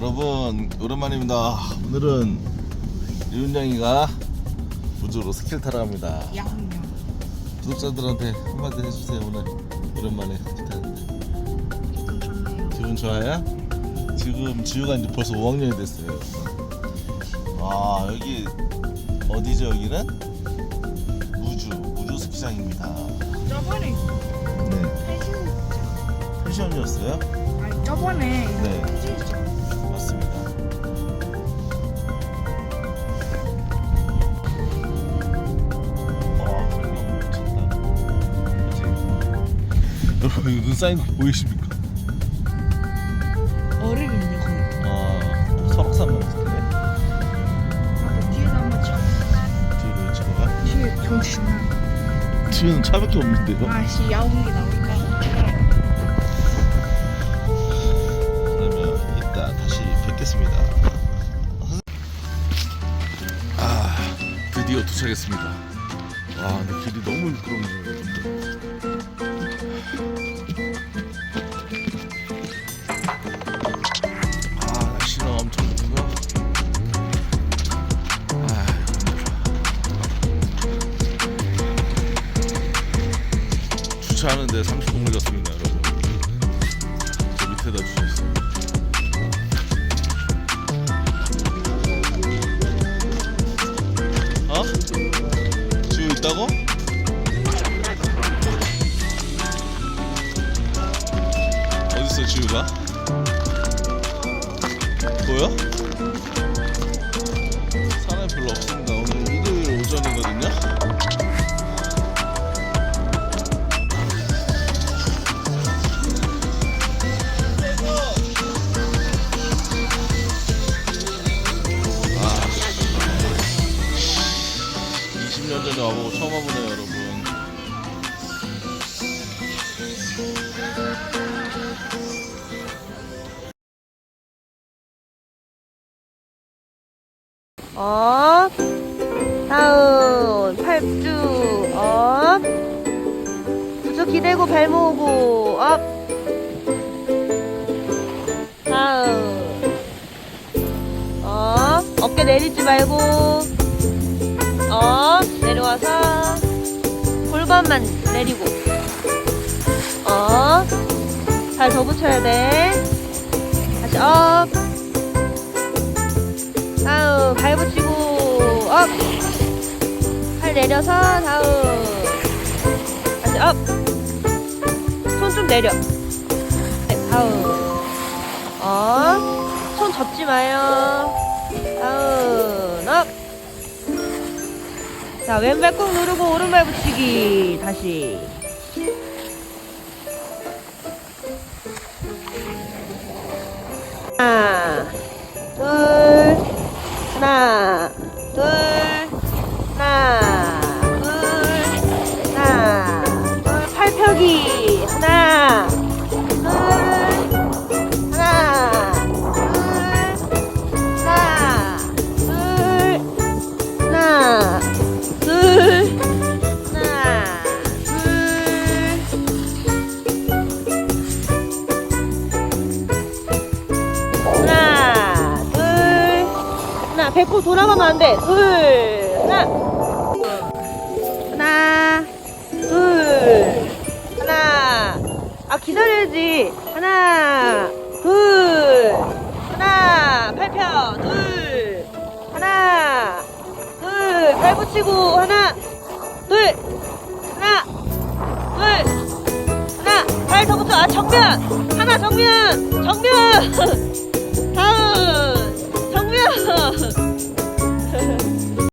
여러분 오랜만입니다. 오늘은 유은장이가 우주로 스킬 타러 갑니다. 구독자들한테 한마디 해주세요 오늘 오랜만에 같이 타는데 기분 좋네요. 기분 좋아요? 지금 지우가 이제 벌써 5학년이 됐어요. 아 여기 어디죠 여기는? 우주 우주 스키장입니다. 저번에 네 펜션 펜션이었어요? 아니 저번에 네. 맞습니 이거 눈 쌓인 거 보이십니까? 얼음이네 거의. 아, 설악산 같은데? 앞에 뒤에서 한번 찍어. 뒤로 찍어가? 뒤에 조심하. 뒤에는 차밖에 없는데요? 아씨 야옹이 나올까. 그러면 이따 다시 뵙겠습니다. 아, 드디어 도착했습니다. 와, 근데 길이 너무 미끄럽네요. 아, 날씨는 엄청 덥고요. 아, 주차하는데 30분 걸렸습니다, 지우가? 보여? 사람이 별로 없습니다 오늘 일요일 오전이거든요 아 20년 전에 와보고 처음 와보네요 업 다운. 팔쭉 업 부쩍 기대고 발 모으고. 업. 다운. 업 어깨 내리지 말고. 업 내려와서 골반만 내리고. 업 발 더 붙여야 돼. 다시 업 다음 발 붙이고 업. 팔 내려서 다음. 다시 업. 손 좀 내려. 네, 다음. 업. 손 접지 마요. 다음 업. 자 왼발 꾹 누르고 오른발 붙이기 다시. 하나, 하나, 배꼽 돌아가면 안 돼. 둘, 하나, 하나, 둘, 하나. 아 기다려야지. 하나, 둘, 하나, 팔 펴, 둘, 하나, 둘, 발 붙이고 하나, 둘, 하나, 둘, 하나, 발더 붙여. 아 정면, 하나 정면, 정면. 啊 哼